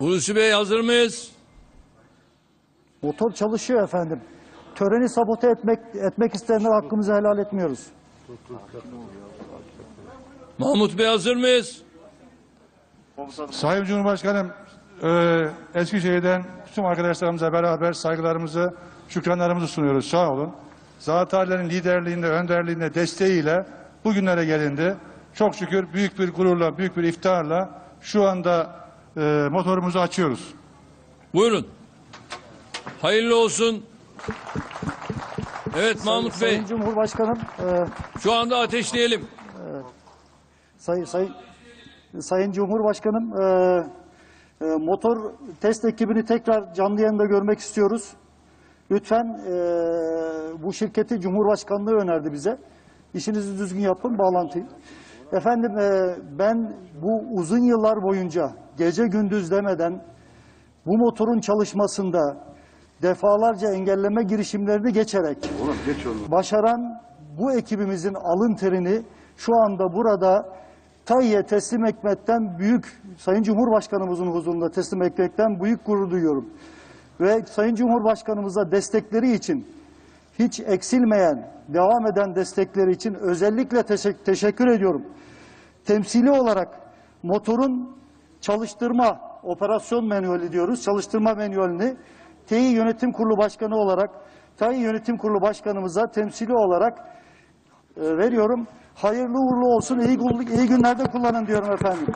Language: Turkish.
Hulusi Bey hazır mıyız? Motor çalışıyor efendim. Töreni sabote etmek etmek isteyenler hakkımızı helal etmiyoruz. Mahmut Bey hazır mıyız? Sayın Cumhurbaşkanım, e, Eskişehir'den tüm arkadaşlarımıza beraber saygılarımızı, şükranlarımızı sunuyoruz. Sağ olun. Zatarların liderliğinde, önderliğinde, desteğiyle bugünlere gelindi. Çok şükür büyük bir gururla, büyük bir iftiharla şu anda e, motorumuzu açıyoruz. Buyurun. Hayırlı olsun. Evet Mahmut Bey Sayın Cumhurbaşkanım, e, şu anda ateşleyelim. say, say, Sayın Cumhurbaşkanım, e, e, motor test ekibini tekrar canlı yayında görmek istiyoruz. Lütfen e, bu şirketi Cumhurbaşkanlığı önerdi bize. İşinizi düzgün yapın, bağlantıyı. Efendim e, ben bu uzun yıllar boyunca gece gündüz demeden bu motorun çalışmasında defalarca engelleme girişimlerini geçerek başaran bu ekibimizin alın terini şu anda burada TAİ'ye teslim etmekten büyük, Sayın Cumhurbaşkanımızın huzurunda teslim etmekten büyük gurur duyuyorum. Ve Sayın Cumhurbaşkanımıza destekleri için hiç eksilmeyen, devam eden destekleri için özellikle teşek- teşekkür ediyorum. Temsili olarak motorun çalıştırma, operasyon manueli diyoruz, çalıştırma manuelini Tİ Yönetim Kurulu Başkanı olarak, Tİ Yönetim Kurulu Başkanımıza temsili olarak e, veriyorum. Hayırlı uğurlu olsun, iyi, iyi günlerde kullanın diyorum efendim.